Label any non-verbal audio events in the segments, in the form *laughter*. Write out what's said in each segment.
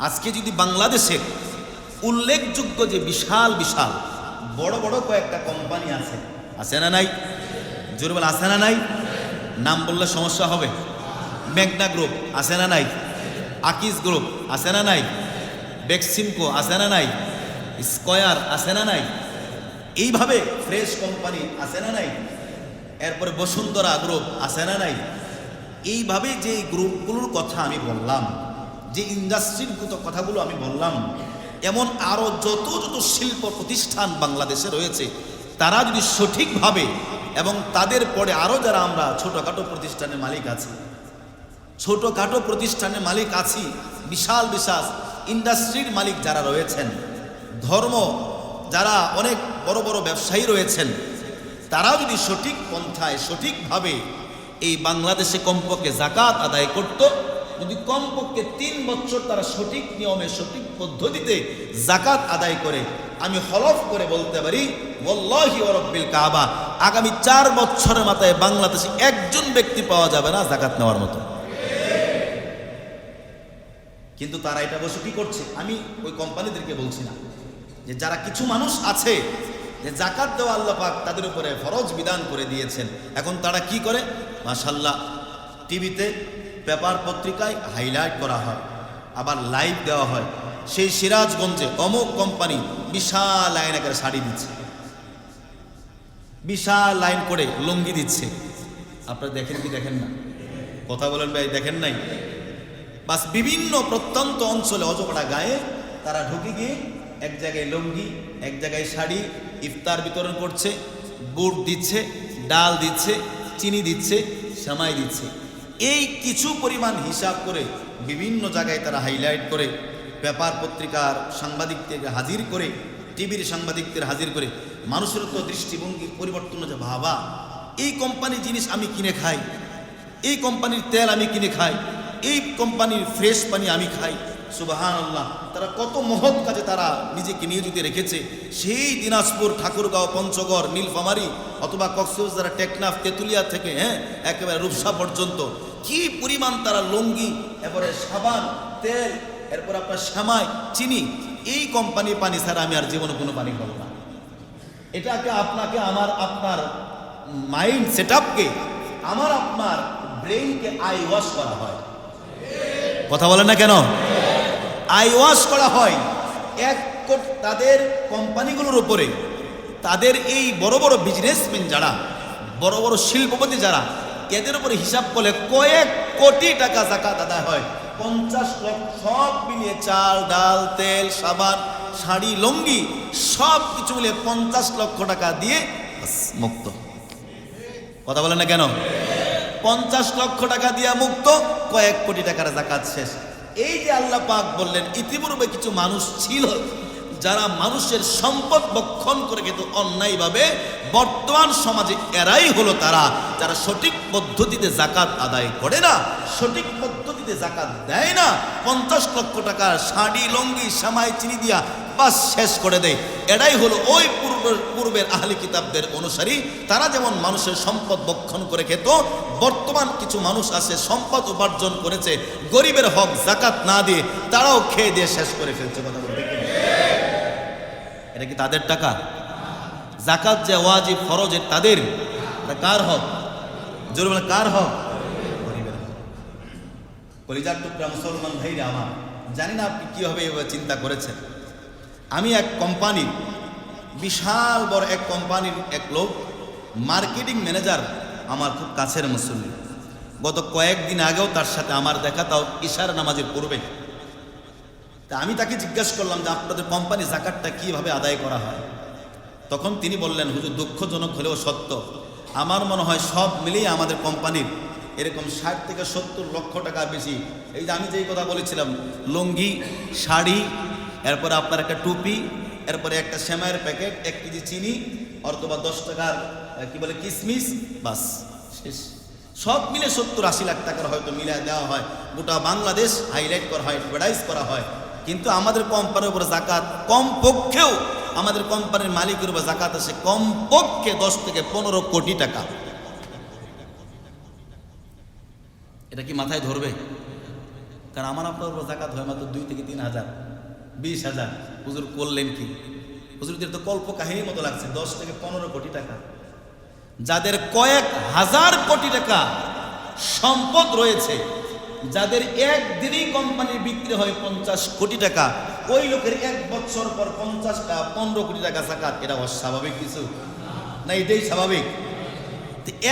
আজকে যদি বাংলাদেশের উল্লেখযোগ্য যে বিশাল বিশাল, বড় বড় কয়েকটা কোম্পানি আছে আছে না নাই? জোর বলে আছে না নাই? নাম বললে সমস্যা হবে। মেঘনা গ্রুপ, আছে না নাই? আকিস গ্রুপ, আছে না নাই? বেক্সিমকো, আছে না নাই? স্কয়ার, আছে না নাই? এইভাবে ফ্রেশ কোম্পানি আছে না নাই? এরপরে বসুন্ধরা গ্রুপ, আছে না নাই? এইভাবে যে গ্রুপগুলোর কথা আমি বললাম যে ইন্ডাস্ট্রির কথাগুলো আমি বললাম, এমন আরও যত যত শিল্প প্রতিষ্ঠান বাংলাদেশে রয়েছে, তারা যদি সঠিকভাবে এবং তাদের পরে আরও যারা আমরা ছোটোখাটো প্রতিষ্ঠানের মালিক আছি, ছোটোখাটো প্রতিষ্ঠানের মালিক আছি, বিশাল বিশাল ইন্ডাস্ট্রির মালিক যারা রয়েছেন, ধর্ম যারা অনেক বড় বড় ব্যবসায়ী রয়েছেন, তারাও যদি সঠিক পন্থায় সঠিকভাবে এই বাংলাদেশে কমপক্ষে জাকাত আদায় করত যদি কমপক্ষে তিন বছর তারা সঠিক নিয়মে, সঠিক পদ্ধতিতে জাকাত আদায় করে, আমি হলফ করে বলতে পারি ওল্লাহি ওরব্বিল কাবা আগামী চার বছরের মাথায় বাংলাদেশে একজন ব্যক্তি পাওয়া যাবে না জাকাত নেওয়ার মতো। কিন্তু তারা এটা বসে কি করছে? আমি ওই কোম্পানিদেরকে বলছি না যে যারা কিছু মানুষ আছে, যে জাকাত দেওয়া আল্লাহ পাক তাদের উপরে ফরজ বিধান করে দিয়েছেন, এখন তারা কি করে? মাশাল্লাহ টিভিতে পেপার পত্রিকায় হাইলাইট করা হয়, আবার লাইভ দেওয়া হয়। সেই সিরাজগঞ্জে অমুক কোম্পানি বিশাল লাইন একেবারে শাড়ি দিচ্ছে। বিশাল লাইন করে লুঙ্গি দিচ্ছে। আপনারা দেখেন কি দেখেন না? কথা বলেন ভাই, দেখেন নাই? বাস বিভিন্ন প্রত্যন্ত অঞ্চলে অজপাড়া গায়ে তারা ঢুকে গিয়ে এক জায়গায় লুঙ্গি, এক জায়গায় শাড়ি ইফতার বিতরণ করছে গুড় দিচ্ছে, ডাল দিচ্ছে, চিনি দিচ্ছে, সামাই দিচ্ছে। এই কিছু পরিমাণ হিসাব করে বিভিন্ন জায়গায় তারা হাইলাইট করে, পেপার পত্রিকার সাংবাদিকদেরকে হাজির করে টিভির সাংবাদিকদের হাজির করে, মানুষের তো দৃষ্টিভঙ্গির পরিবর্তন হচ্ছে ভাবা এই কোম্পানির জিনিস আমি কিনে খাই, এই কোম্পানির তেল আমি কিনে খাই, এই কোম্পানির ফ্রেশ পানি আমি খাই। সুবাহান আল্লাহ তারা কত মহৎ কাজে তারা নিজেকে নিয়োজিত রেখেছে। সেই দিনাজপুর, ঠাকুরগাঁও, পঞ্চগড়, নীলফামারি অথবা কক্সবাজার টেকনাফ, তেঁতুলিয়া থেকে হ্যাঁ একেবারে রূপসা পর্যন্ত, কি পরিমাণ তারা লুঙ্গি, এরপরে সাবান, তেল, এরপর আপনার শ্যামাই চিনি, এই কোম্পানির পানি ছাড়া আমি আর জীবনে কোনো পানি খাব না। এটাকে আপনাকে আমার, আপনার মাইন্ড সেট আমার, আপনার ব্রেইনকে আই ওয়াশ করা হয়। কথা বলেন না কেন? আই ওয়াশ করা হয়। এক কোট- তাদের কোম্পানিগুলোর উপরে। তাদের এই বড় বড় বিজনেসম্যান যারা, বড় বড় শিল্পপতি যারা, এদের উপরে হিসাব করলে কয়েক কোটি টাকা জাকাত আদায় হয়। পঞ্চাশ লক্ষ সব মিলিয়ে চাল, ডাল, তেল, সাবান, শাড়ি, লঙ্গি, সব কিছু মিলিয়ে পঞ্চাশ লক্ষ টাকা দিয়ে মুক্ত। কথা বলেন না কেন? পঞ্চাশ লক্ষ টাকা দিয়া মুক্ত, কয়েক কোটি টাকার জাকাত শেষ। এই যে আল্লাহ পাক বললেন, ইতিপূর্বে কিছু মানুষ ছিল যারা মানুষের সম্পদ বক্ষণ করে কিন্তু অন্যায়ভাবে বর্তমান সমাজে এরাই হলো তারা, যারা সঠিক পদ্ধতিতে জাকাত আদায় করে না, সঠিক পদ্ধতিতে জাকাত দেয় না। পঞ্চাশ লক্ষ টাকা, শাড়ি, লঙ্গি, সামাই, চিনি দিয়া বাস শেষ করে দেয়। এটাই হলো ওই পূর্বের পূর্বের আহলি কিতাবদের অনুসারী। তারা যেমন মানুষের সম্পদ বক্ষণ করে খেত, বর্তমান কিছু মানুষ আছে, সম্পদ উপার্জন করেছে, গরিবের হক জাকাত না দিয়ে তারাও খেয়ে দিয়ে শেষ করে ফেলছে কথা বলতে এটা কি তাদের টাকা? জাকাত যে ওয়াজিব ফরজের তাদের? কার হক? জোর বলে কার হক? কলিজার টুকরা মুসলমান ভাইরা আমার, জানি না আপনি কীভাবে চিন্তা করেছেন। আমি এক কোম্পানির, বিশাল বড় এক কোম্পানির এক লোক, মার্কেটিং ম্যানেজার আমার খুব কাছের মুসল্লি। গত কয়েকদিন আগেও তার সাথে আমার দেখা, তাও ইশার নামাজের পূর্বে তা আমি তাকে জিজ্ঞাসা করলাম যে আপনাদের কোম্পানি জাকাতটা কীভাবে আদায় করা হয়? তখন তিনি বললেন, হুজুর, দুঃখজনক হলেও সত্য। আমার মনে হয় সব মিলিয়ে আমাদের কোম্পানির এরকম ষাট থেকে সত্তর লক্ষ টাকা বেশি। এই যে আমি যেই কথা বলেছিলাম, লুঙ্গি, শাড়ি এরপরে আপনার একটা টুপি, এরপরে একটা শ্যামাইয়ের প্যাকেট, এক কেজি চিনি, অথবা দশ টাকার কি বলে, কিসমিস, বাস, শেষ। সব মিলে সত্তর আশি লাখ টাকার হয়তো মিলিয়ে দেওয়া হয়। গোটা বাংলাদেশ হাইলাইট করা হয়, অ্যাডভার্টাইজ করা হয়। কিন্তু আমাদের কোম্পানির উপর জাকাত কম পক্ষেও আমাদের কোম্পানির মালিকের উপর জাকাত আসে কমপক্ষে দশ থেকে পনেরো কোটি টাকা। এটা কি মাথায় ধরবে? কারণ আমার আপনার উপর জাকাত হয় মাত্র দুই থেকে তিন হাজার। বিশ হাজার। হুজুর করলেন কি? হুজুরদের তো কল্প কাহিনীর মতো লাগছে, দশ থেকে পনেরো কোটি টাকা। যাদের কয়েক হাজার কোটি টাকা সম্পদ রয়েছে, যাদের একদিনই কোম্পানির বিক্রি হয় পঞ্চাশ কোটি টাকা, ওই লোকের এক বছর পর পঞ্চাশ টাকা পনেরো কোটি টাকা জাকাত। এটা অস্বাভাবিক কিছু? না, এটাই স্বাভাবিক।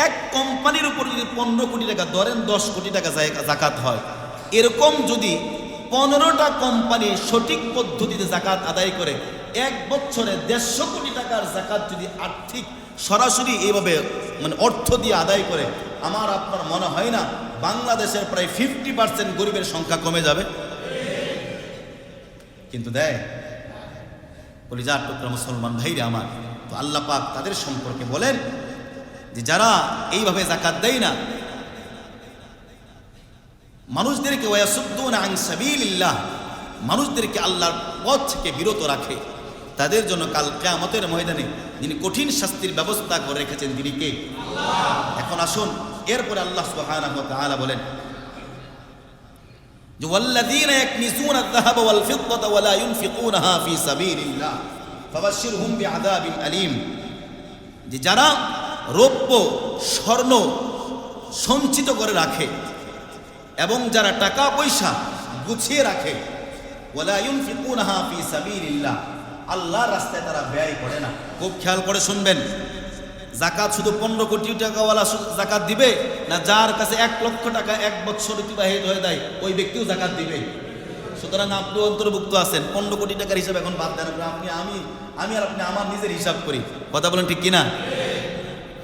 এক কোম্পানির উপর যদি পনেরো কোটি টাকা ধরেন, দশ কোটি টাকা জাকাত হয়। এরকম যদি পনেরোটা কোম্পানি সঠিক পদ্ধতিতে জাকাত আদায় করে, এক বছরে দেড়শো কোটি টাকার জাকাত যদি আর্থিক সরাসরি এইভাবে মানে অর্থ দিয়ে আদায় করে, আমার আপনার মনে হয় না বাংলাদেশের প্রায় ফিফটি পার্সেন্ট গরিবের সংখ্যা কমে যাবে? কিন্তু দেয় বলি যা টুকরা মুসলমান ভাইরে আমার, তো আল্লাহ পাক তাদের সম্পর্কে বলেন যে যারা এইভাবে জাকাত দেয় না মানুষদেরকে ওয়াসুদ্দুন আন সাবিলিল্লাহ মানুষদেরকে আল্লাহর পথ থেকে বিরত রাখে। তাদের জন্য কাল কিয়ামতের ময়দানে যিনি কঠিন শাস্তির ব্যবস্থা করে রেখেছেন তিনি কে? এখন আসুন এরপরে আল্লাহ ওয়া বলেন যে যারা রৌপ্য স্বর্ণ সঞ্চিত করে রাখে এবং যারা টাকা পয়সা গুছিয়ে রাখে আল্লাহর রাস্তায় তারা ব্যয় করে না। খুব খেয়াল করে শুনবেন জাকাত শুধু পনেরো কোটি টাকাওয়ালা জাকাত দিবে, না যার কাছে এক লক্ষ টাকা এক বছর অতিবাহিত হয়ে দেয় ওই ব্যক্তিও জাকাত দিবে। সুতরাং আপনি অন্তর্ভুক্ত আছেন, পনেরো কোটি টাকার হিসাব এখন বাদ দেন। আপনি, আমি আমি আর আপনি আমার নিজের হিসাব করি। কথা বলেন ঠিক কিনা?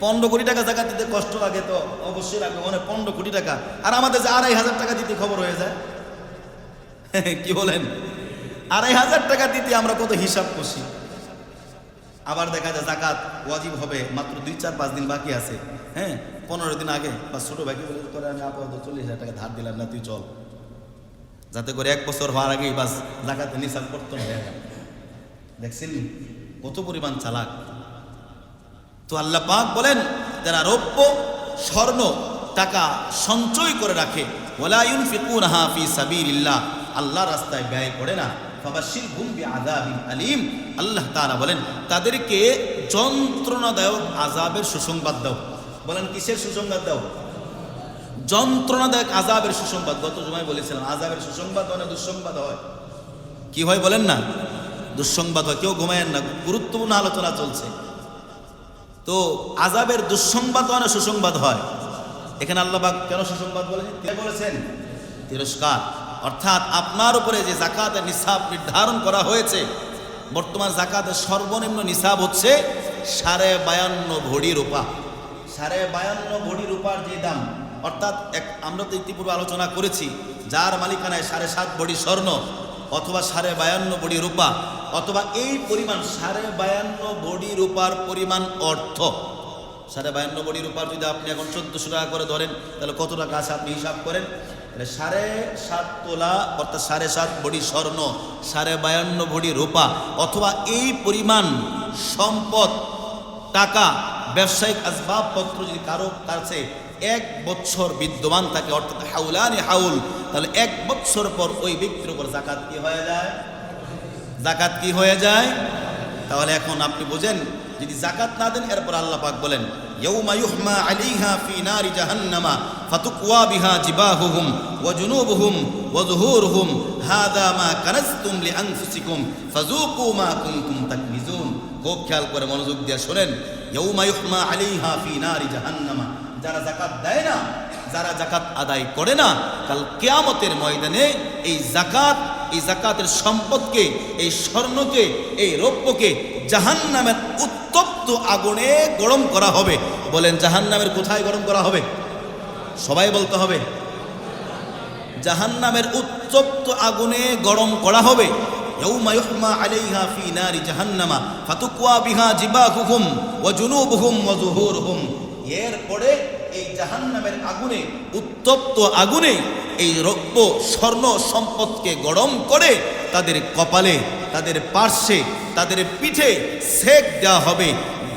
পনেরো কোটি টাকা জাকাত দিতে কষ্ট লাগে তো, অবশ্যই লাগবে মানে পনেরো কোটি টাকা। আর আমাদের যে আড়াই হাজার টাকা দিতে খবর হয়ে যায়। *laughs* কি বলেন? আড়াই হাজার টাকা দিতে আমরা কত হিসাব করছি আবার দেখা যায় জাকাত ওয়াজিব হবে, মাত্র দুই, চার, পাঁচ দিন বাকি আছে। হ্যাঁ পনেরো দিন আগে, বা ছোটো ভাইকে বলে করে আমি আপাতত চল্লিশ হাজার টাকা ধার দিলাম না, তুই চল। যাতে করে এক বছর হওয়ার আগেই বাস জাকাতে নিসাব করতে গেল দেখছেন কত পরিমাণ চালাক। তো আল্লাহ পাক বলেন, যারা রৌপ্য, স্বর্ণ, টাকা সঞ্চয় করে রাখে ওলা ইউনফিকুনহা ফি সাবিলিল্লাহ, আল্লাহ রাস্তায় ব্যয় করে না। ফাবাশির হুম বিআযাবিন আলিম। আল্লাহ তাআলা বলেন, তাদেরকে যন্ত্রণাদায়ক আযাবের সুসংবাদ দাও। বলেন, কিসের সুসংবাদ দাও? যন্ত্রণাদায়ক আযাবের সুসংবাদ। গত জমায় বলেছিলাম, আযাবের সুসংবাদ মানে দুঃসংবাদ হয়। কি হয় বলেন না? দুঃসংবাদ হয়। কেউ ঘুমায়েন না। গুরুত্বপূর্ণ আলোচনা চলছে। তো আজাবের দুঃসংবাদ হয় না সুসংবাদ হয়? এখানে আল্লাহবাক কেন সুসংবাদ বলেছেন বলেছেন? তিরস্কার। অর্থাৎ আপনার উপরে যে জাকাতের নিসাব নির্ধারণ করা হয়েছে, বর্তমান জাকাতের সর্বনিম্ন নিসাব হচ্ছে সাড়ে বায়ান্ন ভরি রূপা। সাড়ে বায়ান্ন ভরি রূপার যে দাম, অর্থাৎ এক, আমরা তো ইতিপূর্বে আলোচনা করেছি, যার মালিকানায় সাড়ে সাত ভরি স্বর্ণ অথবা সাড়ে বায়ান্ন বড়ি রূপা, অথবা এই পরিমাণ, সাড়ে বায়ান্ন বড়ি রূপার পরিমাণ অর্থ। সাড়ে বায়ান্ন বড়ি রূপার যদি আপনি এখন চোদ্দশো টাকা করে ধরেন, তাহলে কত টাকা আছে আপনি হিসাব করেন? সাড়ে সাত তোলা, অর্থাৎ সাড়ে সাত বড়ি স্বর্ণ, সাড়ে বায়ান্ন বড়ি রূপা, অথবা এই পরিমাণ সম্পদ, টাকা, ব্যবসায়িক আসবাবপত্র যদি কারও কাছে এক বছর বিদ্যমান থাকে অর্থাৎ হাউলানি হাউল, তাহলে এক বছর পর ওই ব্যক্তির উপর জাকাত কি হয়ে যায়? জাকাত কি হয়ে যায়? তাহলে এখন আপনি বোঝেন, যদি জাকাত না দেন, এরপর আল্লাহ পাক বলেন, ইয়াউমা ইউহমা আলাইহা ফি নারি জাহান্নামা, ফাতুকওয়া বিহা জিবাহুহুম ওয়া জুনুবুহুম ওয়া যুহুরুহুম, হাদা মা কানাজতুম লিআনফুসিকুম, ফাযুকু মা কুনতুম তাকনিজুন। খুব খেয়াল করে মনোযোগ দিয়ে শোনেন, ইয়াউমা ইউহমা আলাইহা ফি নারি জাহান্নামা যারা জাকাত দেয় না যারা জাকাত আদায় করে না কাল কেয়ামতের ময়দানে এই জাকাত এই জাকাতের সম্পদকে এই স্বর্ণকে এই রৌপ্যকে জাহান্নামের উত্তপ্ত আগুনে গরম করা হবে বলেন জাহান্নামের কোথায় গরম করা হবে সবাই বলতে হবে জাহান্নামের উত্তপ্ত আগুনে গরম করা হবে يوم يحمى عليها في نار جهنم فتقوى بها جباههم وجنوبهم وظهورهم এরপরে এই জাহান্নামের আগুনে, উত্তপ্ত আগুনে এই রৌপ্য স্বর্ণ সম্পদকে গরম করে তাদের কপালে, তাদের পার্শ্বে, তাদের পিঠে সেক দেওয়া হবে,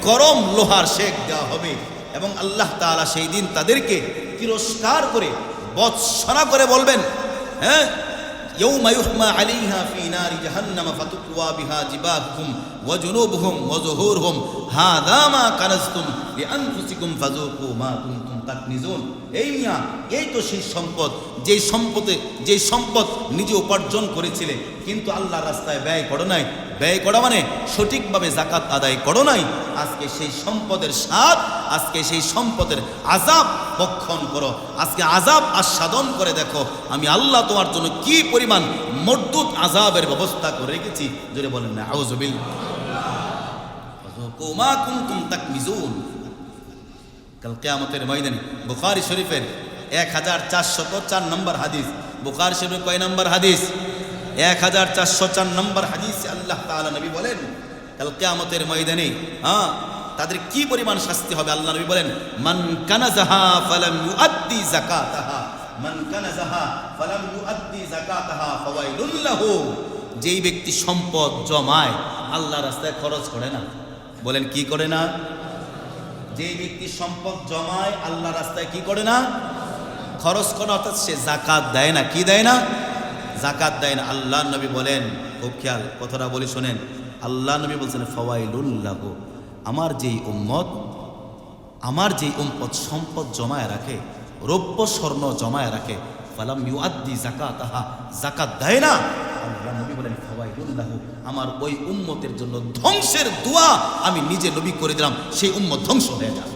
গরম লোহার সেক দেওয়া হবে এবং আল্লাহ তাআলা সেই দিন তাদেরকে তিরস্কার করে বৎসনা করে বলবেন হ্যাঁ يوم يحمى عليها في نار جهنم فتقوى بها جباههم وجنوبهم وظهورهم هذا ما كنزتم لأنفسكم فذوقوا ما كنتم মুস্তাকনিজুন এই মিয়া, এই তো সেই সম্পদ, যেই সম্পদে, যেই সম্পদ নিজে উপার্জন করেছিলে, কিন্তু আল্লাহ রাস্তায় ব্যয় করো নাই। ব্যয় করা মানে সঠিকভাবে জাকাত আদায় করো নাই। আজকে সেই সম্পদের স্বাদ, আজকে সেই সম্পদের আজাব ভক্ষণ করো। আজকে আজাব আস্বাদন করে দেখো, আমি আল্লাহ তোমার জন্য কি পরিমাণ মর্দুত আজাবের ব্যবস্থা করে রেখেছি। জোরে বলেন না আউজবিল কুমা কুমকুম তাকমিজুন। কাল কেয়ামতের ময়দানে বুখারি শরীফের এক হাজার চারশত চার নম্বর হাদিস। বুখারি শরীফের কয় নম্বর হাদিস? এক হাজার চারশো চার নম্বর হাদিস আল্লাহ তাআলা নবী বলেন, কাল কেয়ামতের ময়দানে হ্যাঁ তাদের কি পরিমাণ শাস্তি হবে আল্লাহ নবী বলেন, মান কানাজাহা ফালাম ইউআদ্দি যাকাতাহা। মান কানাজাহা ফালাম ইউআদ্দি যাকাতাহা ফাওয়াইলুল লাহু। যেই ব্যক্তি সম্পদ জমায়, আল্লাহ রাস্তায় খরচ করে না। বলেন কি করে না? যে ব্যক্তি সম্পদ জমায়, আল্লাহ রাস্তায় কি করে না? খরচ করে, অর্থাৎ সে জাকাত দেয় না। কি দেয় না? জাকাত দেয় না। আল্লাহ নবী বলেন, খুব খেয়াল, কথাটা বলি শোনেন। আল্লাহ নবী বলছেন ফওয়াইলুল্লাহ আমার যেই উম্মত, আমার যেই উম্মত সম্পদ জমায় রাখে, রৌপ্য স্বর্ণ জমায় রাখে, ফালাম ইউআদ্দি জাকাত আহা জাকাত দেয় না আল্লাহ নবী বলেন ফওয়াইলুল্লাহ আমার ওই উম্মতের জন্য ধ্বংসের দোয়া আমি নিজে নবী করে দিলাম, সেই উম্মত ধ্বংস হয়ে যায়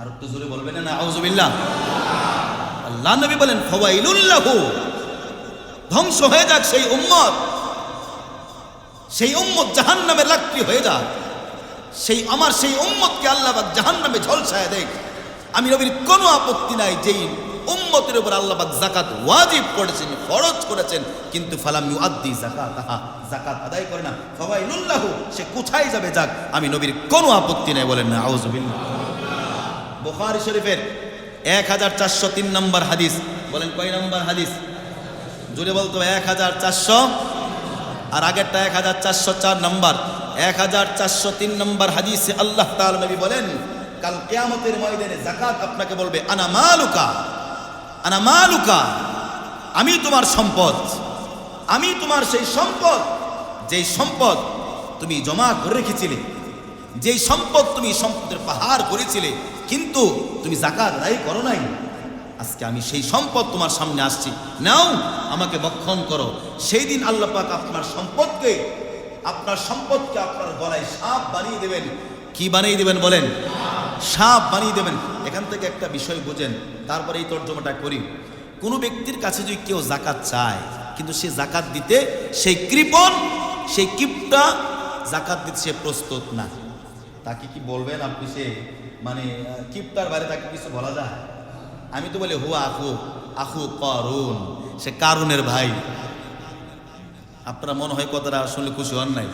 আর একটু জোরে বলবেন না আউজুবিল্লাহ আল্লাহ নবী বলেন, ফওয়াইলুল্লাহ ধ্বংস হয়ে যাক সেই উম্মত। সেই উম্মত জাহান্নামের লাকড়ি হয়ে যাক। সেই, আমার সেই উম্মতকে আল্লাহ জাহান্নামে ঝলসায় দেখ। আমি নবীর কোনো আপত্তি নাই যেই উম্মতের উপর আল্লাহবাক জাকাত ওয়াজিব করেছেন, ফরজ করেছেন, কিন্তু ফালাম ইউআদ্দি জাকাত জাকাত আদায় করে না। সবাই ফওয়াইলুল্লাহ, সে কোথায় যাবে যাক, আমি নবীর কোনো আপত্তি নাই বলেন না আউজুবিল্লাহ বুখারী শরীফের এক হাজার চারশো তিন নম্বর হাদিস। বলেন কয় নম্বর হাদিস? জুড়ে বলতো এক হাজার চারশো আর আগেরটা এক হাজার চারশো চার নম্বর। এক হাজার চারশো তিন নম্বর হাদিসে আল্লাহ তাআলা নবী বলেন, কাল কেয়ামতের ময়দানে জাকাত আপনাকে বলবে, আনা মালুকা। আনা মালুকা, আমি তোমার সম্পদ, আমি তোমার সেই সম্পদ, যেই সম্পদ তুমি জমা করে রেখেছিলে, যেই সম্পদ তুমি সম্পদের পাহাড় করেছিলে, কিন্তু তুমি জাকাত আদায় করো নাই। আজকে আমি সেই সম্পদ তোমার সামনে আসছি। নাও, আমাকে বক্ষণ করো। সেই দিন আল্লাহ পাক আপনার সম্পদকে আপনার সম্পদকে আপনার গলায় সাপ বানিয়ে দেবেন। কি বানিয়ে দেবেন বলেন? সাপ বানিয়ে দেবেন। এখান থেকে একটা বিষয় বোঝেন তারপরে এই তর্জমাটা করি। কোনো ব্যক্তির কাছে যদি কেউ জাকাত চায় কিন্তু সে জাকাত দিতে সেই কৃপণ সেই কিপটা জাকাত দিতে সে প্রস্তুত না। তাকে কি বলবেন আপনি সে? মানে আহ, কিপ্তার বাইরে তাকে কিছু বলা যায়? আমি তো বলি হু আখু আখু করুন সে কারুনের ভাই। আপনারা মনে হয় কথাটা শুনলে খুশি হন নাই?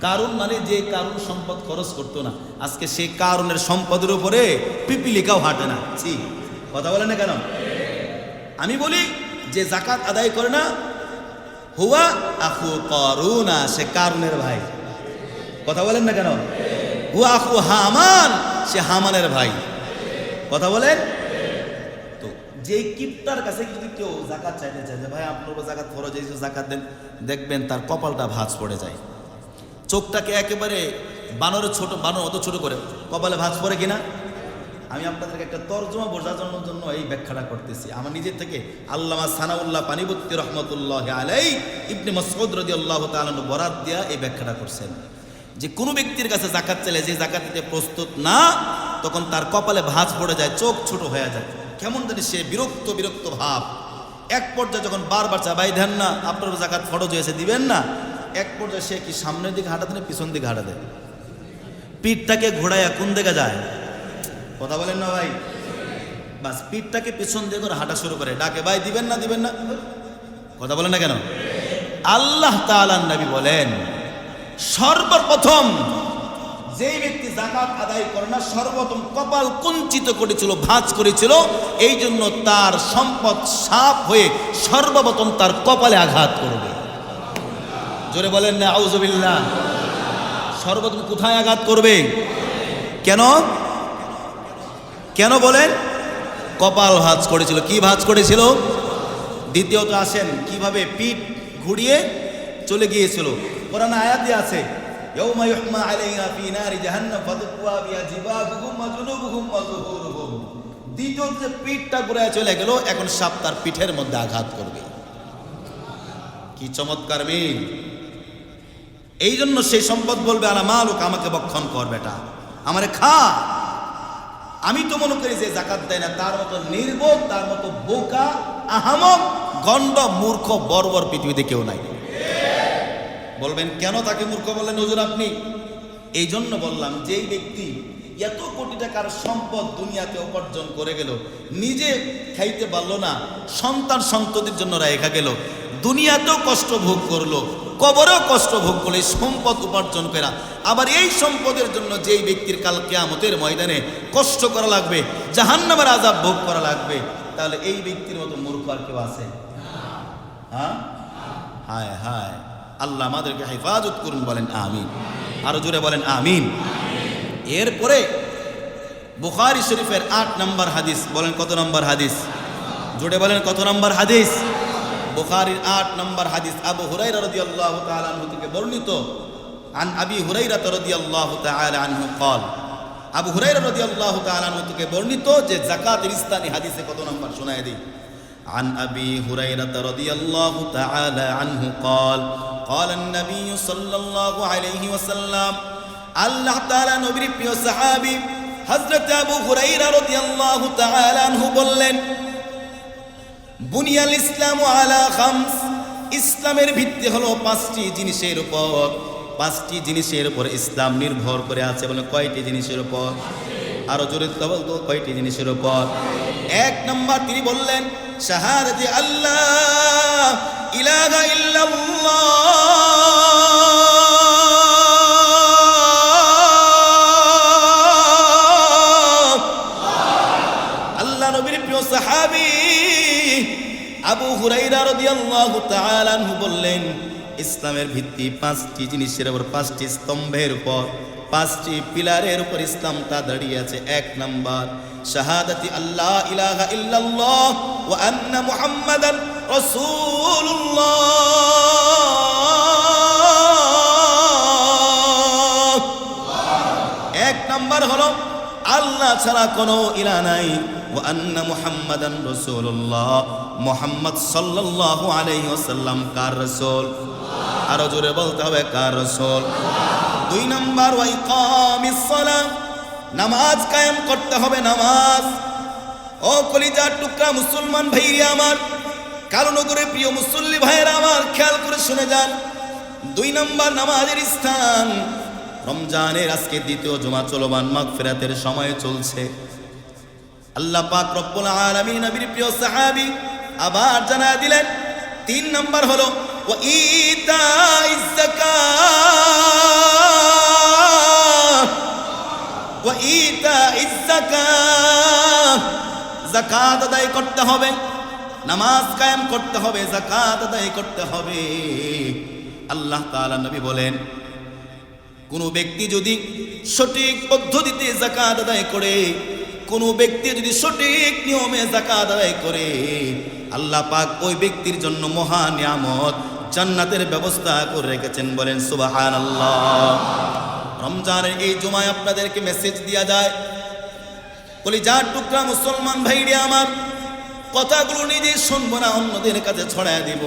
কারণ মানে যে কারণ সম্পদ খরচ করতো না। আজকে সে কারণের সম্পদের উপরে পিপিলিকাও হাঁটে না। ছি, কথা বলে না কেন? আমি বলি যে জাকাত আদায় করে না, হুয়া আখু করুনা, সে কারণের ভাই। কথা বলেন না কেন? হুয়া আখু হামান, সে হামানের ভাই। কথা বলেন? তো যেই কিপ্তার কাছে যদি কেউ জাকাত চাইতে চায় যে, ভাই, আপনার জাকাত ফরজ এই জাকাত দেন। দেখবেন তার কপালটা ভাঁজ পড়ে যায়। চোখটাকে একেবারে বানরের ছোট, বানর অত ছোট করে। কপালে ভাঁজ পড়ে কিনা? আমি আপনাদেরকে একটা তর্জমা বোঝানোর জন্য এই ব্যাখ্যাটা করতেছি। আমার নিজের থেকে আল্লামা সানাউল্লাহ পানিবত্তি রহমতুল্লাহ আলাই ইবনে মসউদ রদি আল্লাহ তালন বরাদ দিয়া এই ব্যাখ্যাটা করছেন। যে কোনো ব্যক্তির কাছে জাকাত চাইলে যে জাকাত দিতে প্রস্তুত না, তখন তার কপালে ভাঁজ পড়ে যায়, চোখ ছোট হয়ে যায়। কেমন জানি সে বিরক্ত বিরক্ত ভাব। এক পর্যায়ে যখন বারবার চাবাই দেন না আপনার জাকাত ফরজ হয়েছে, দিবেন না। এক পর্যায়ে সে কি সামনের দিকে হাঁটা দেয় পিছন দিকে হাঁটা দেয় পিঠটাকে ঘোড়ায় কোন দিকে যায়? কথা বলেন না ভাই। বাস পিঠটাকে পিছন দিয়ে করে হাঁটা শুরু করে। ডাকে, ভাই, দিবেন না দিবেন না। কথা বলেন না কেন? আল্লাহ তাআলার নবী বলেন, সর্বপ্রথম যেই ব্যক্তি জাকাত আদায় করে না, সর্বপ্রথম কপাল কুঞ্চিত করেছিল, ভাঁজ করেছিল এই জন্য তার সম্পদ সাপ হয়ে সর্বপ্রথম তার কপালে আঘাত করবে। জোরে বলেন না আউজবিল্লাহ সর্বপ্রথম কোথায় আঘাত করবে? কেন? কেন বলেন? কপাল ভাঁজ করেছিল। কি ভাঁজ করেছিল? দ্বিতীয়ত আসেন, কীভাবে পিঠ ঘুরিয়ে চলে গিয়েছিল। কোরআন আয়াতে আছে দ্বিতীয়ত যে পিঠটা ঘুরায় চলে গেল, এখন সাপ তার পিঠের মধ্যে আঘাত করবে। কি চমৎকার মিল! এই জন্য সেই সম্পদ বলবে আলা মালুক, আমাকে বক্ষণ কর বেটা। আমারে খা। আমি তো মনে করি যে জাকাত দেয় না, তার মতো নির্বোধ, তার মতো বোকা, আহামক, গণ্ড, মূর্খ, বর্বর পৃথিবীতে কেউ নাই। বলবেন, কেন তাকে মূর্খ বললেন হুজুর আপনি? এই জন্য বললাম, যেই ব্যক্তি এত কোটি টাকার সম্পদ দুনিয়াতে উপার্জন করে গেল, নিজে খাইতে পারল না, সন্তান সন্ততির জন্য রেখা গেল, দুনিয়াতেও কষ্ট ভোগ করল কবরেও কষ্ট ভোগ এই সম্পদ উপার্জন করা। আবার এই সম্পদের জন্য যেই ব্যক্তির কাল কেয়ামতের ময়দানে কষ্ট করা লাগবে, জাহান্নামের আজাব ভোগ করা লাগবে, তাহলে এই ব্যক্তির মতো মূর্খ আর কেউ আছে? হ্যাঁ? হায় হায়। আল্লাহ আমাদেরকে হেফাজত করুন, বলেন আমিন। আরও জোরে বলেন আমিন। এরপরে বুখারি শরীফের আট নম্বর হাদিস, বলেন কত নম্বর হাদিস? জোরে বলেন কত নম্বর হাদিস? বুখারির আট নম্বর হাদিস আবু হুরাইরা রাদিয়াল্লাহু তাআলা আনহু থেকে বর্ণিত আন আবি হুরাইরা রাদিয়াল্লাহু তাআলা আনহু قال আবু হুরাইরা রাদিয়াল্লাহু তাআলা আনহু থেকে বর্ণিত যে যাকাতের ইস্তানি হাদিসে কত নম্বর শোনায় দিই عن أبي هريرة رضي الله تعالى عنه قال قال النبي صلى الله عليه وسلم আল্লাহ তাআলা নবীর প্রিয় সাহাবী হযরত আবু হুরাইরা রাদিয়াল্লাহু তাআলা আনহু বললেন বুনিয়াল ইসলাম আলা খামস। ইসলামের ভিত্তি হলো পাঁচটি জিনিসের উপর। পাঁচটি জিনিসের উপর ইসলাম নির্ভর করে আছে বলে কয়টি জিনিসের উপর? আরও জোরে বলতো, কয়টি জিনিসের উপর? এক নম্বর তিনি বললেন, শাহাদাতি আল্লাহ, ইলাহা ইল্লাল্লাহ। আবু হুরাইরা রাদিয়াল্লাহু তাআলা আনহু বললেন, ইসলামের ভিত্তি পাঁচটি জিনিসের উপর পাঁচটি স্তম্ভের উপর, পাঁচটি পিলারের উপর ইসলামটা দাঁড়িয়ে আছে। এক নাম্বার, শাহাদাতি আল্লাহ ইলাহা ইল্লাল্লাহ ওয়া আন্না মুহাম্মাদান রাসূলুল্লাহ। এক নাম্বার হলো আল্লাহ ছাড়া কোনো ইলা নাই। ও আন্না মুহাম্মাদান রাসূলুল্লাহ। মুহাম্মদ সাল্লাল্লাহু আলাইহি ওয়াসাল্লাম কার রাসূল? আরও জোরে বলতে হবে, কার রাসূল? দুই নাম্বার, ওয়া ইকামিস সালাম নামাজ কায়েম করতে হবে, নামাজ। ও কলিজার টুকরা মুসলমান ভাইরা আমার কারণগরে প্রিয় মুসল্লি ভাইয়েরা আমার, খেয়াল করে শুনে যান। দুই নম্বর, নামাজের স্থান। রমজানের আজকে দ্বিতীয় জমা চলমান মাগফিরাতের সময় চলছে। আল্লাহ পাক রব্বুল আলামিন নবীর প্রিয় সাহাবী আবার জানা দিলেন, তিন নম্বর হলো ও ওয়া ইতাইজ যাকাত। যাকাত আদায় করতে হবে। নামাজ কায়েম করতে হবে। যাকাত আদায় করতে হবে। আল্লাহ তাআলা নবী বলেন কোনো ব্যক্তি যদি সঠিক পদ্ধতিতে জাকাত আদায় করে, কোনো ব্যক্তি যদি সঠিক নিয়মে জাকাত আদায় করে, আল্লাহ পাক ওই ব্যক্তির জন্য মহা নিয়ামত জান্নাতের ব্যবস্থা করে রেখেছেন বলেন সুবাহান আল্লাহ রমজানের এই জুমায় আপনাদেরকে মেসেজ দেওয়া যায়, বলি যার টুকরা মুসলমান ভাইরে আমার, কথাগুলো নিজে শুনব না, অন্যদের কাছে ছড়ায় দিব।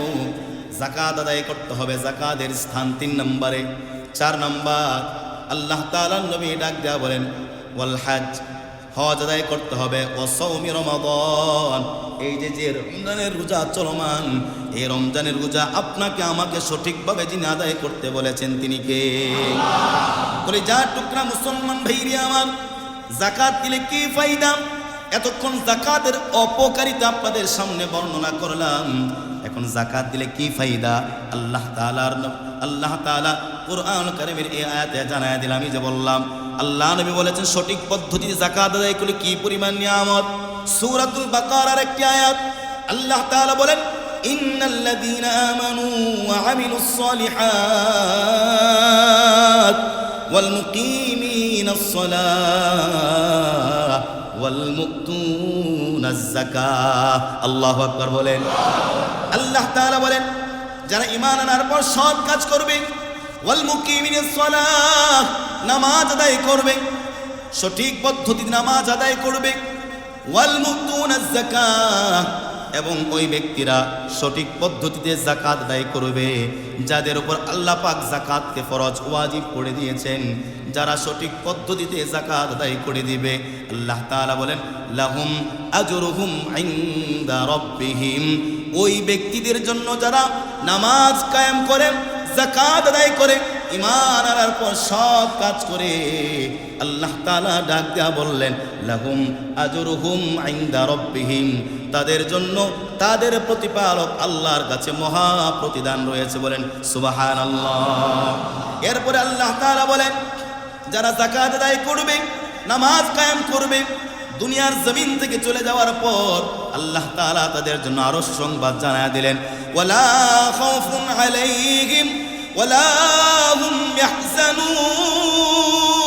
জাকাত আদায় করতে হবে জাকাতের স্থান তিন নম্বরে। চার নম্বর। আল্লাহ তাআলা নবী ডাক দেয়া বলেন, ওয়াল হজ হজ আদায় করতে হবে ও সৌমি রমাদন। এই যে যে রমজানের রোজা চলমান, এই রমজানের রোজা আপনাকে আমাকে সঠিকভাবে যিনি আদায় করতে বলেছেন তিনি কে? বলে, যা টুকরা মুসলমান ভাইরি আমার জাকাত দিলে কি ফায়দা? এতক্ষণ জাকাতের অপকারিতা আপনাদের সামনে বর্ণনা করলাম। এখন জাকাত দিলে কি ফায়দা? আল্লাহ তালার আল্লাহ তালা কোরআন কারিমের এই আয়াতে জানায় দিলাম আমি যে বললাম, আল্লাহ নবী বলেছেন, সঠিক পদ্ধতিতে জাকাত আদায় করলে কি পরিমাণ নিয়ামত? সুরাতুল বাকারার একটি আয়াত, আল্লাহ তাআলা বলেন, ইন্নাল্লাযীনা আমানু ওয়া আমিলুস সলিহাত ওয়াল মুকিমিনাস সালাহ। ওয়াল মুক্তুনাজ যাকাহ আল্লাহু বলেন। আল্লাহ তাআলা বলেন, যারা ঈমান আনার পর সৎ কাজ করবে ওয়াল মুকিমিনাস সালাহ, নামাজ আদায় করবে, সঠিক পদ্ধতিতে নামাজ আদায় করবে ওয়াল মুক্তুনাজ যাকাহ এবং ওই ব্যক্তিরা সঠিক পদ্ধতিতে জাকাত আদায় করবে। যাদের উপর আল্লাহ পাক জাকাতকে ফরজ ওয়াজিব করে দিয়েছেন, যারা সঠিক পদ্ধতিতে জাকাত আদায় করে দিবে, আল্লাহ তাআলা বলেন, লাহুম আজরুহুম ইনদা রাব্বিহিম। ওই ব্যক্তিদের জন্য যারা নামাজ কায়েম করে জাকাত আদায় করে ইমান আনার পর সৎ কাজ করে, আল্লাহ তাআলা ডাক দেয়া বললেন, লাহুম আজরুহুম ইনদা রাব্বিহিম। তাদের জন্য তাদের প্রতিপালক আল্লাহর কাছে মহা প্রতিদান রয়েছে বলেন সুবাহান আল্লাহ এরপরে আল্লাহ তাআলা বলেন, যারা জাকাত আদায় করবে, নামাজ কায়েম করবে, দুনিয়ার জমিন থেকে চলে যাওয়ার পর আল্লাহ তাআলা তাদের জন্য আরও সংবাদ জানায় দিলেন আলাইহিম, ওয়ালা হুম ইয়াহজানুন।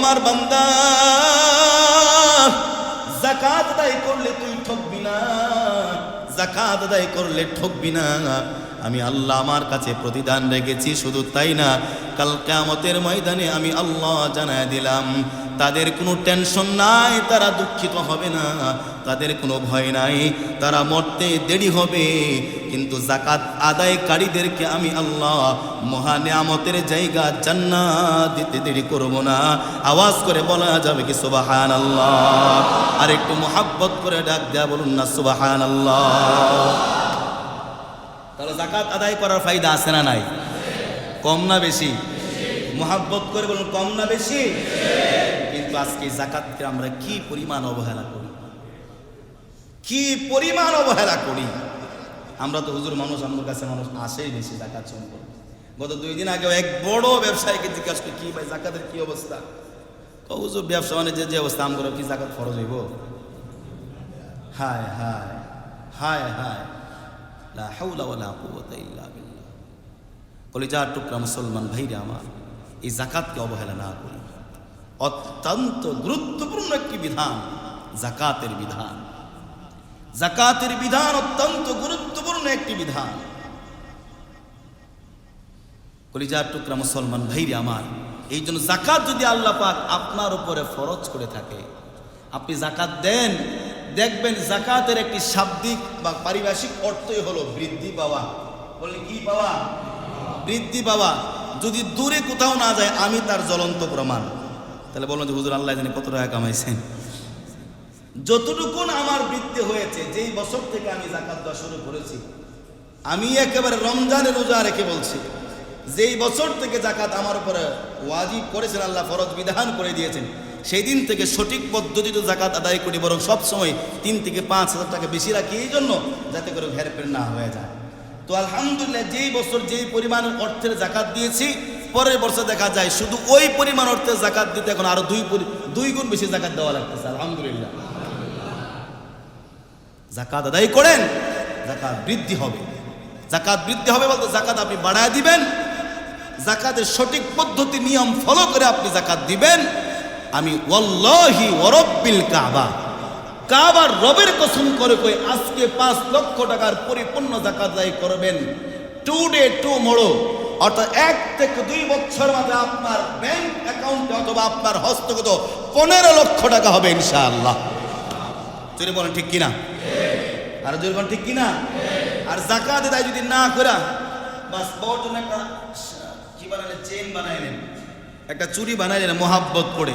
আমার বান্দা। জাকাত আদায় করলে তুই ঠকবি না। জাকাত আদায় করলে ঠকবি না। আমি আল্লাহ আমার কাছে প্রতিদান রেখেছি, শুধু তাই না, কাল কিয়ামতের ময়দানে আমি আল্লাহ জানায় দিলাম, তাদের কোনো টেনশন নাই, তারা দুঃখিত হবে না, তাদের কোনো ভয় নাই, তারা মরতে দেরি হবে, কিন্তু জাকাত আদায়কারীদেরকে আমি আল্লাহ মহানিয়ামতের জায়গা জান্নাত দিতে দেরি করব না। আওয়াজ করে বলা যাবে কি সুবাহান আল্লাহ আর একটু মোহাব্বত করে ডাক দেয়া বলুন না সুবাহান আল্লাহ তাহলে জাকাত আদায় করার ফায়দা আছে না নাই? কম না বেশি? মোহাব্বত করে বলুন, কম না বেশি? কিন্তু আজকে জাকাতকে আমরা কি পরিমাণ অবহেলা করি? কি পরিমাণ অবহেলা করি? আমরা তো হুজুর মানুষ আমার কাছে মানুষ আসেই বেশি জাকাত সম্পর্কে। গত দুই দিন আগে এক বড় ব্যবসায়ীকে জিজ্ঞাসা করি, কি ভাই জাকাতের কি অবস্থা? তো হুজুর, ব্যবসা বাণিজ্যের যে অবস্থা আমরা কি জাকাত ফরজ হইব? হায় হায় হায় হায়। লা হাওলা কলিজার টুকরা মুসলমান ভাইরা আমার, এই জাকাতকে অবহেলা না করি। অত্যন্ত গুরুত্বপূর্ণ একটি বিধান জাকাতের বিধান। জাকাতের বিধান অত্যন্ত গুরুত্বপূর্ণ একটি বিধান। কলিজার টুকরা মুসলমান ভাইরে আমার, এই জন্য জাকাত যদি আল্লাহ পাক আপনার উপরে ফরজ করে থাকে, আপনি জাকাত দেন দেখবেন জাকাতের একটি শাব্দিক বা পারিভাষিক অর্থই হলো বৃদ্ধি পাওয়া। বললে কি পাওয়া? বৃদ্ধি পাওয়া। যদি দূরে কোথাও না যায়, আমি তার জ্বলন্ত প্রমাণ। তাহলে বলুন যে, হুজুর, আল্লাহ জানে কত টাকা কামাইছেন। যতটুকুন আমার বৃদ্ধি হয়েছে, যেই বছর থেকে আমি জাকাত দেওয়া শুরু করেছি, আমি একেবারে রমজানের রোজা রেখে বলছি, যেই বছর থেকে জাকাত আমার উপরে ওয়াজিব করেছেন, আল্লাহ ফরজ বিধান করে দিয়েছেন সেই দিন থেকে সঠিক পদ্ধতিতে জাকাত আদায় করি, বরং সবসময় তিন থেকে পাঁচ হাজার টাকা বেশি রাখি, এই জন্য যাতে করে হেরফের না হয়ে যায়। তো আলহামদুলিল্লাহ, যেই বছর যেই পরিমাণ অর্থের জাকাত দিয়েছি, পরের বছর দেখা যায় শুধু ওই পরিমাণ অর্থের জাকাত দিতে এখন আরও দুই দুই গুণ বেশি জাকাত দেওয়া লাগতেছে, আলহামদুলিল্লাহ। জাকাত আদায় করেন জাকাত বৃদ্ধি হবে। জাকাত বৃদ্ধি হবে বলতে জাকাত আপনি বাড়ায় দিবেন জাকাতের সঠিক পদ্ধতি, নিয়ম ফলো করে আপনি জাকাত দিবেন। আমি ওয়াল্লাহি ওরব্বিল কাবা। কাবার রবের কসম করে কই, আজকে পাঁচ লক্ষ টাকার পরিপূর্ণ জাকাত আদায় করবেন। টু ডে টু মোড়ো অর্থাৎ এক থেকে দুই বছর মাঝে আপনার ব্যাংক অ্যাকাউন্টে অথবা আপনার হস্তগত পনেরো লক্ষ টাকা হবে ইনশাআল্লাহ। যদি বলেন ঠিক কিনা? আর যদি বলেন ঠিক কিনা? আর জাকাত দেয় যদি না করা, বাস বউর জন্য একটা কি বানালেন চেন বানাইলেন একটা চুরি বানাইলেন মোহাব্বত করে।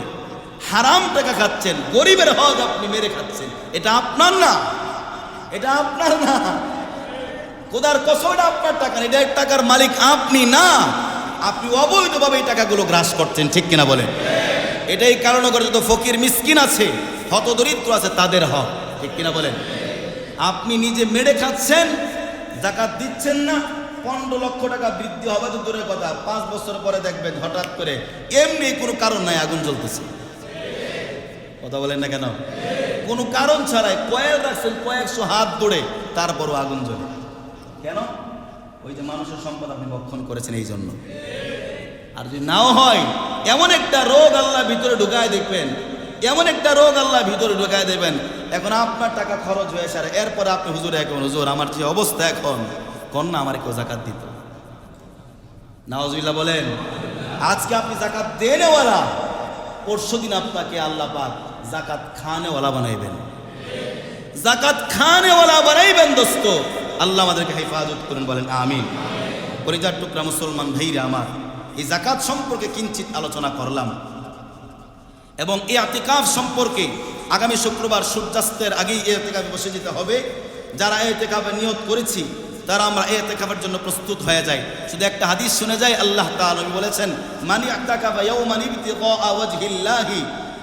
হারাম টাকা খাচ্ছেন, গরিবের হক আপনি মেরে খাচ্ছেন। এটা আপনার না। এটা আপনার না। খোদার কসম আপনার টাকা এটা এক টাকার মালিক আপনি না। আপনি অবৈধভাবে এই টাকাগুলো গ্রাস করছেন, ঠিক কিনা বলেন? এটাই কারণে করে যত ফকির মিসকিন আছে, হতদরিদ্র আছে, তাদের হক, ঠিক কিনা বলেন? আপনি নিজে মেরে খাচ্ছেন, জাকাত দিচ্ছেন না, পনেরো লক্ষ টাকা বৃদ্ধি হবে তো দূরের কথা। পাঁচ বছর পরে দেখবেন হঠাৎ করে এমনি কোনো কারণ নাই, আগুন জ্বলতেছে। কথা বলেন না কেন? কোনো কারণ ছাড়াই কয়েক রাখছেন কয়েকশো হাত দৌড়ে তারপরও আগুন জ্বলে। কেন? ওই যে মানুষের সম্পদ আপনি ভক্ষণ করেছেন এই জন্য আর যদি নাও হয়, এমন একটা রোগ আল্লাহ ভিতরে ঢুকায় দেখবেন, এমন একটা রোগ আল্লাহ ভিতরে ঢুকায় দেবেন। এখন আপনার টাকা খরচ হয়ে আর এরপরে আপনি হুজুরে এখন হুজুর, আমার যে অবস্থা এখন কোন না আমার কেউ জাকাত দিত নাওজুল্লাহ বলেন, আজকে আপনি জাকাত দেনেওয়ালা পরশু দিন আপনাকে আল্লাহ পাক জাকাত খানেওয়ালা বানাইবেন। জাকাত খানেওয়ালা বানাইবেন দোস্ত। আল্লাহ আমাদেরকে হেফাজত করেন, বলেন আমিন। পরিজার টুকরা মুসলমান ভাইরা আমার, এই জাকাত সম্পর্কে কিঞ্চিত আলোচনা করলাম। এবং এই আতিকাফ সম্পর্কে আগামী শুক্রবার সূর্যাস্তের আগেই এই এতেকাফে বসে যেতে হবে। যারা এই এতেকাফে নিয়ত করেছি তারা আমরা এই এতেকাফের জন্য প্রস্তুত হয়ে যাই। শুধু একটা হাদিস শুনে যায় আল্লাহ তাআলা বলেছেন, মানি ইয়াউমান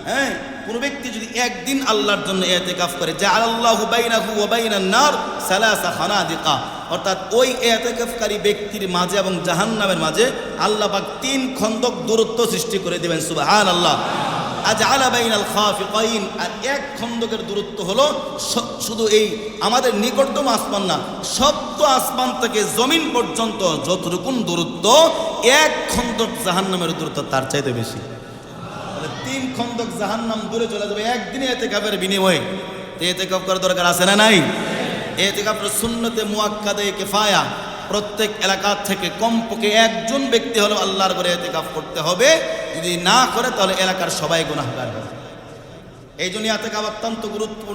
হ্যাঁ কোন ব্যক্তি যদি একদিন আল্লাহর জন্য এতেকাফ করে যা আল্লাহু নার সালাসা খানাদিকা। অর্থাৎ ওই এতেকাফকারী ব্যক্তির মাঝে এবং জাহান্নামের মাঝে আল্লাহ পাক তিন খন্দক দূরত্ব সৃষ্টি করে দেবেন দিবেন, সুবহানাল্লাহ। আজ আলাবাইনাল খাফিকাইন? আর এক খন্দকের দূরত্ব হলো শুধু এই আমাদের নিকটতম আসমান না, সপ্ত আসমান থেকে জমিন পর্যন্ত যতটুকুন দূরত্ব, এক খন্দক জাহান্নামের দূরত্ব তার চাইতে বেশি। তিন খন্দক জাহান্নাম দূরে চলে যাবে, একদিনে এতে কাপের বিনিময়ে। এতে কাপ করার দরকার আছে না নাই? এতে কাপের শূন্যতে মুয়াক্কাদে কেফায়া। প্রত্যেক এলাকার থেকে কমপক্ষে একজন ব্যক্তি হলো আল্লাহর ঘরে এতে কাপ করতে হবে। যদি না করে, তাহলে এলাকার সবাই গুণাহগার হবে এই জন্য এতে কাপ অত্যন্ত গুরুত্বপূর্ণ